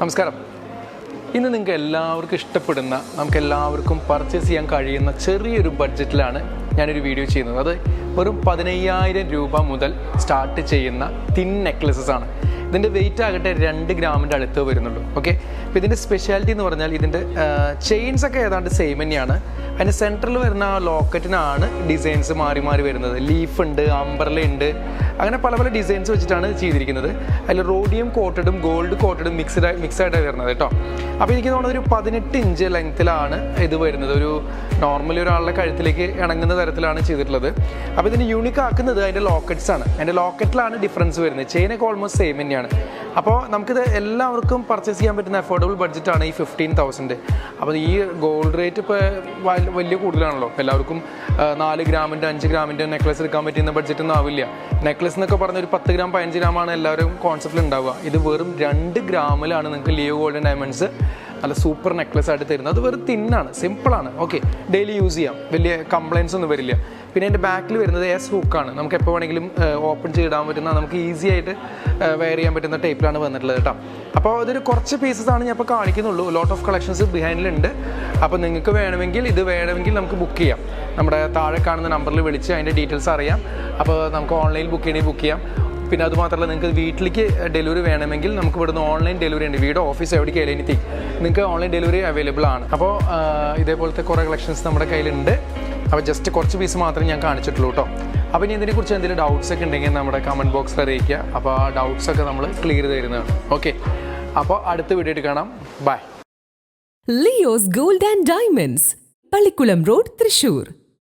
നമസ്കാരം. ഇന്ന് നിങ്ങൾക്ക് എല്ലാവർക്കും ഇഷ്ടപ്പെടുന്ന നമുക്ക് എല്ലാവർക്കും പർച്ചേസ് ചെയ്യാൻ കഴിയുന്ന ചെറിയൊരു ബഡ്ജറ്റിലാണ് ഞാനൊരു വീഡിയോ ചെയ്യുന്നത്. അത് വെറും പതിനയ്യായിരം രൂപ മുതൽ സ്റ്റാർട്ട് ചെയ്യുന്ന തിൻ നെക്ലസസ് ആണ്. ഇതിന്റെ വെയിറ്റ് ആകട്ടെ രണ്ട് ഗ്രാമിന്റെ അടുത്ത് വരുന്നുള്ളൂ. ഓക്കെ അപ്പോൾ ഇതിന്റെ സ്പെഷ്യാലിറ്റി എന്ന് പറഞ്ഞാൽ ഇതിന്റെ ചെയിൻസ് ഒക്കെ ഏതാണ്ട് സെയിം തന്നെയാണ്. അതിന്റെ സെന്ററിൽ വരുന്ന ആ ലോക്കറ്റിനാണ് ഡിസൈൻസ് മാറി മാറി വരുന്നത്. ലീഫ് ഉണ്ട് അംബർല ഉണ്ട്. അങ്ങനെ പല പല ഡിസൈൻസ് വെച്ചിട്ടാണ് ചെയ്തിരിക്കുന്നത്. അതിൽ റോഡിയം കോട്ടഡും ഗോൾഡ് കോട്ടഡും മിക്സ്ഡ് മിക്സ് ആയിട്ടാണ് വരുന്നത് കേട്ടോ. അപ്പോൾ എനിക്ക് തോന്നുന്നത് ഒരു പതിനെട്ട് ഇഞ്ച് ലെങ്ത്തിലാണ് ഇത് വരുന്നത്. ഒരു നോർമലി ഒരാളുടെ കഴുത്തിലേക്ക് ഇണങ്ങുന്ന തരത്തിലാണ് ചെയ്തിട്ടുള്ളത്. അപ്പോൾ ഇതിന് യൂണിക് ആക്കുന്നത് അതിന്റെ ലോക്കറ്റ്സ് ആണ്. അതിന്റെ ലോക്കറ്റിലാണ് ഡിഫറൻസ് വരുന്നത്. ചെയിനൊക്കെ ഓൾമോസ്റ്റ് സെയിം തന്നെയാണ്. അപ്പോൾ നമുക്കിത് എല്ലാവർക്കും പർച്ചേസ് ചെയ്യാൻ പറ്റുന്ന അഫോർഡബിൾ ബഡ്ജറ്റാണ് ഈ ഫിഫ്റ്റീൻ തൗസൻഡ് അപ്പോൾ ഈ ഗോൾഡ് റേറ്റ് ഇപ്പോൾ വലിയ കൂടുതലാണല്ലോ. എല്ലാവർക്കും നാല് ഗ്രാമിന്റെ അഞ്ച് ഗ്രാമിന്റെ നെക്ലസ് എടുക്കാൻ പറ്റുന്ന ബഡ്ജറ്റ് ഒന്നും ആവില്ല. നെക്ലസ് എന്നൊക്കെ പറഞ്ഞ ഒരു പത്ത് ഗ്രാം പതിനഞ്ച് ഗ്രാമാണ് എല്ലാവരും കോൺസെപ്റ്റിൽ ഉണ്ടാവുക. ഇത് വെറും രണ്ട് ഗ്രാമിലാണ് നിങ്ങൾക്ക് ലിയോ ഗോൾഡൻ ഡയമണ്ട്സ് നല്ല സൂപ്പർ നെക്ലസ് ആയിട്ട് തരുന്നത്. അത് വെറും തിന്നാണ് സിമ്പിളാണ് ഓക്കെ ഡെയിലി യൂസ് ചെയ്യാം. വലിയ കംപ്ലയിൻസ് ഒന്നും വരില്ല. പിന്നെ എന്റെ ബാക്കിൽ വരുന്നത് എസ് ഹുക്കാണ് നമുക്ക് എപ്പോൾ വേണമെങ്കിലും ഓപ്പൺ ചെയ്തിടാൻ പറ്റുന്ന നമുക്ക് ഈസി ആയിട്ട് വെയർ ചെയ്യാൻ പറ്റുന്ന ടൈപ്പിലാണ് വന്നിട്ടുള്ളത് കേട്ടോ. അപ്പോൾ ഇതൊരു കുറച്ച് പീസസ് ആണ് ഞാൻ ഇപ്പോൾ കാണിക്കുന്നുള്ളൂ. ലോട്ട് ഓഫ് കളക്ഷൻസ് ബിഹൈൻഡിലുണ്ട് അപ്പോൾ നിങ്ങൾക്ക് വേണമെങ്കിൽ ഇത് വേണമെങ്കിൽ നമുക്ക് ബുക്ക് ചെയ്യാം. നമ്മുടെ താഴെ കാണുന്ന നമ്പറിൽ വിളിച്ച് അതിന്റെ ഡീറ്റെയിൽസ് അറിയാം. അപ്പോൾ നമുക്ക് ഓൺലൈനിൽ ബുക്ക് ചെയ്യണമെങ്കിൽ ബുക്ക് ചെയ്യാം. പിന്നെ അതുമാത്രമല്ല നിങ്ങൾക്ക് വീട്ടിലേക്ക് ഡെലിവറി വേണമെങ്കിൽ നമുക്ക് ഇവിടുന്ന് ഓൺലൈൻ ഡെലിവറി ഉണ്ട്. വീട് ഓഫീസ് എവിടേക്ക് എനിത്തിങ് നിങ്ങൾക്ക് ഓൺലൈൻ ഡെലിവറി അവൈലബിൾ ആണ്. അപ്പോൾ ഇതേപോലത്തെ കുറേ കളക്ഷൻസ് നമ്മുടെ കയ്യിലുണ്ട്. അപ്പോൾ ജസ്റ്റ് കുറച്ച് പീസ് മാത്രമേ ഞാൻ കാണിച്ചിട്ടുള്ളൂ കേട്ടോ അപ്പോൾ ഇനി ഇതിനെക്കുറിച്ച് എന്തെങ്കിലും ഡൗട്ട്സ് ഒക്കെ ഉണ്ടെങ്കിൽ നമ്മുടെ കമന്റ് ബോക്സിൽ അറിയിക്കുക. അപ്പോൾ ആ ഡൗട്ട്സ് ഒക്കെ നമ്മൾ ക്ലിയർ തരുന്നതാണ്. ഓക്കെ അപ്പോൾ അടുത്ത വീഡിയോ കാണാം. Bye Leo's gold and diamonds Pallikkulam road Thrissur